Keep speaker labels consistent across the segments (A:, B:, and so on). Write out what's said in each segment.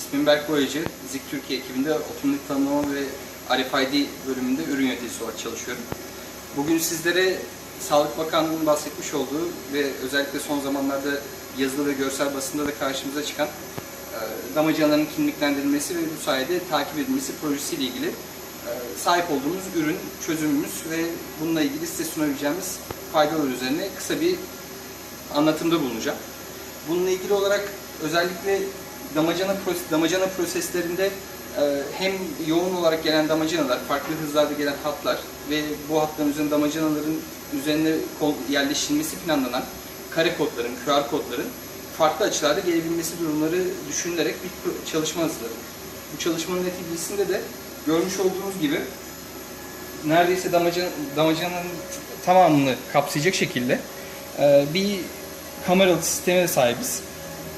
A: İsmim Berk Boyacı. Zik Türkiye ekibinde otomatik tanımlama ve RFID bölümünde ürün yöneticisi olarak çalışıyorum. Bugün sizlere Sağlık Bakanlığı'nın bahsetmiş olduğu ve özellikle son zamanlarda yazılı ve görsel basında da karşımıza çıkan e, damacanaların kimliklendirilmesi ve bu sayede takip edilmesi projesiyle ilgili e, sahip olduğumuz ürün, çözümümüz ve bununla ilgili size sunabileceğimiz faydalar üzerine kısa bir anlatımda bulunacağım. Bununla ilgili olarak özellikle damacana, damacana proseslerinde e, hem yoğun olarak gelen damacanalar, farklı hızlarda gelen hatlar ve bu hatların üzerine damacanaların üzerine yerleştirilmesi planlanan kare kodların, QR kodların farklı açılarda gelebilmesi durumları düşünülerek bir çalışma hazırladık. Bu çalışmanın neticesinde de görmüş olduğunuz gibi neredeyse damacana, damacananın tamamını kapsayacak şekilde e, bir kameralı sisteme sahibiz.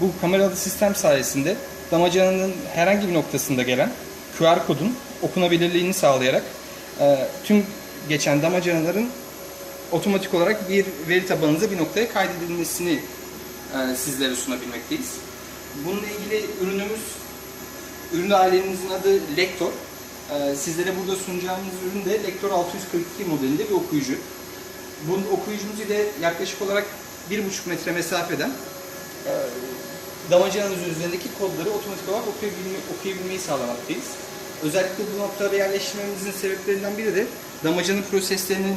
A: Bu kameralı sistem sayesinde damacananın herhangi bir noktasında gelen QR kodun okunabilirliğini sağlayarak e, tüm geçen damacanaların otomatik olarak bir veri tabanınıza bir noktaya kaydedilmesini e, sizlere sunabilmekteyiz. Bununla ilgili ürünümüz, ürün ailemizin adı Lektor. E, Sizlere burada sunacağımız ürün de Lektor 642 modelinde bir okuyucu. Bunun okuyucumuz ile yaklaşık olarak 1,5 metre mesafeden e, damacananın üzerindeki kodları otomatik olarak okuyabilme, okuyabilmeyi sağlamaktayız. Özellikle bu noktada yerleştirmemizin sebeplerinden biri de damacana proseslerinin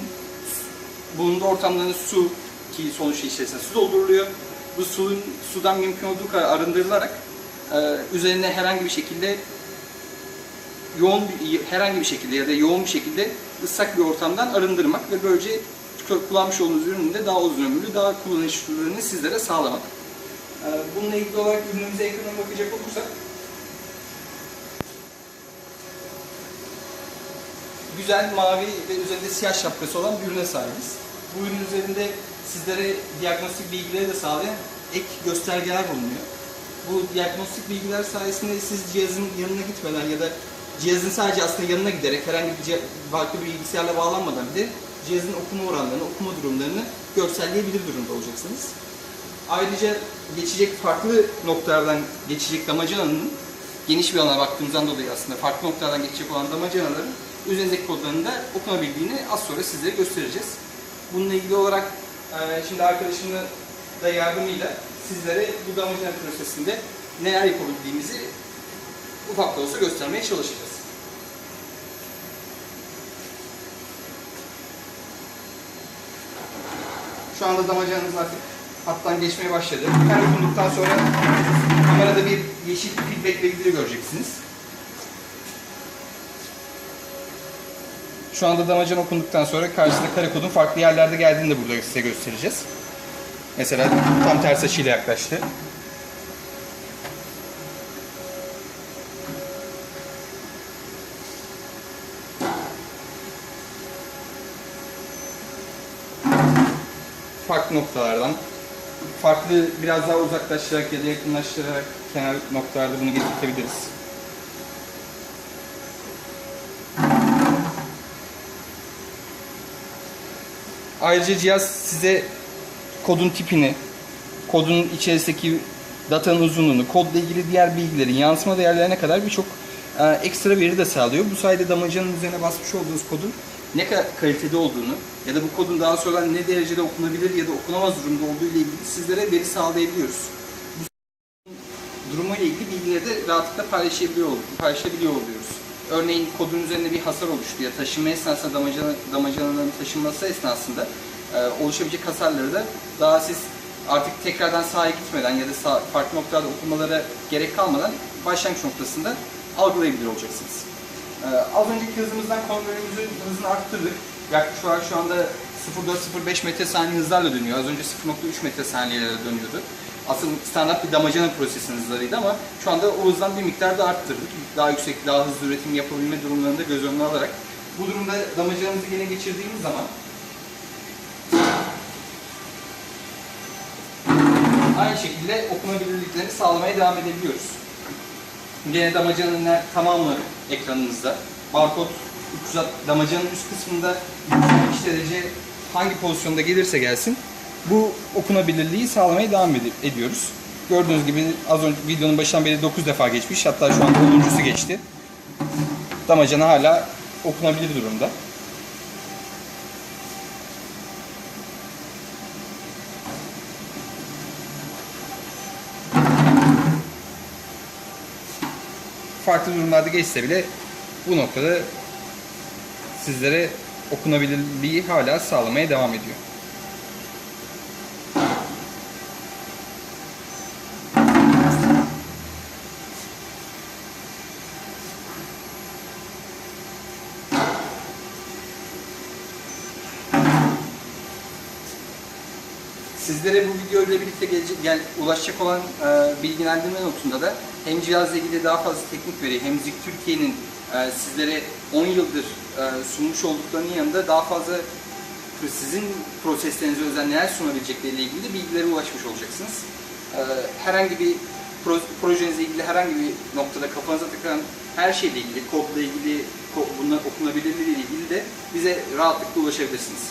A: bulunduğu ortamların su ki sonuçta içerisinde su dolduruluyor. Bu suyun sudan mümkün olduğu kadar arındırılarak e, üzerine herhangi bir şekilde yoğun herhangi bir şekilde ya da yoğun bir şekilde ıslak bir ortamdan arındırmak ve böylece kullanmış olduğunuz ürünün de daha uzun ömürlü, daha kullanışlılığını sizlere sağlamak. E, bununla ilgili olarak ürünümüze ekranına bakacak olursak güzel mavi ve üzerinde siyah şapkası olan bir ürüne sahibiz. Bu ürün üzerinde sizlere diagnostik bilgileri de sağlayan ek göstergeler bulunuyor. Bu diagnostik bilgiler sayesinde siz cihazın yanına gitmeden ya da cihazın sadece aslında yanına giderek herhangi bir farklı bir bilgisayarla bağlanmadan bile cihazın okuma oranlarını, okuma durumlarını görselleyebilir durumda olacaksınız. Ayrıca geçecek farklı noktalardan geçecek damacananın geniş bir alana baktığımızdan dolayı aslında farklı noktalardan geçecek olan damacanaların üzerindeki kodlarını da okunabildiğini az sonra sizlere göstereceğiz. Bununla ilgili olarak e, şimdi arkadaşımın da yardımıyla sizlere bu damacana prosesinde neler yapabildiğimizi ufak da olsa göstermeye çalışacağız. Şu anda damacanamız artık hattan geçmeye başladı. Her okunduktan sonra kamerada bir yeşil feedback bildiri göreceksiniz. Şu anda damacan okunduktan sonra karşısında kare kodun farklı yerlerde geldiğini de burada size göstereceğiz. Mesela tam ters açıyla yaklaştı. Farklı noktalardan, farklı biraz daha uzaklaştırarak ya da yakınlaştırarak kenar noktalarda bunu getirtebiliriz. Ayrıca cihaz size kodun tipini, kodun içerisindeki datanın uzunluğunu, kodla ilgili diğer bilgilerin yansıma değerlerine kadar birçok e, ekstra veri de sağlıyor. Bu sayede damacanın üzerine basmış olduğunuz kodun ne kadar kalitede olduğunu ya da bu kodun daha sonra ne derecede okunabilir ya da okunamaz durumda olduğu ile ilgili sizlere veri sağlayabiliyoruz. Bu durumuyla ilgili bilgileri de rahatlıkla paylaşabiliyor, paylaşabiliyor oluyoruz. Örneğin kodun üzerinde bir hasar oluştu ya taşınma esnasında damacana, damacananın taşınması esnasında e, oluşabilecek hasarları da daha siz artık tekrardan sahaya gitmeden ya da sağ, farklı noktalarda okumalara gerek kalmadan başlangıç noktasında algılayabilir olacaksınız. E, az önceki hızımızdan konveyörümüzün hızını arttırdık. Yaklaşık olarak şu anda 0.4-0.5 metre saniye hızlarla dönüyor. Az önce 0.3 metre saniyelerle dönüyordu. Aslında standart bir damacana prosesinin hızlarıydı ama şu anda o hızdan bir miktar da arttırdık. Daha yüksek, daha hızlı üretim yapabilme durumlarını da göz önüne alarak bu durumda damacanamızı yine geçirdiğimiz zaman aynı şekilde okunabilirliklerini sağlamaya devam edebiliyoruz. Yine damacanın tamamı ekranımızda. Barkod 360 damacanın üst kısmında 360 derece hangi pozisyonda gelirse gelsin bu okunabilirliği sağlamaya devam ed- ediyoruz. Gördüğünüz gibi az önce videonun başından beri 9 defa geçmiş. Hatta şu anda 10.sü geçti. Damacana hala okunabilir durumda. Farklı durumlarda geçse bile bu noktada sizlere okunabilirliği hala sağlamaya devam ediyor. Sizlere bu video ile birlikte gelecek, gel, ulaşacak olan e, bilgilendirme notunda da hem cihazla ilgili daha fazla teknik veri hem Zik Türkiye'nin e, sizlere 10 yıldır e, sunmuş olduklarının yanında daha fazla sizin proseslerinize özel neler sunabilecekleriyle ilgili bilgilere ulaşmış olacaksınız. E, herhangi bir pro, projenizle ilgili herhangi bir noktada kafanıza takılan her şeyle ilgili, kodla ilgili, ko- bunlar okunabilirliği ile ilgili de bize rahatlıkla ulaşabilirsiniz.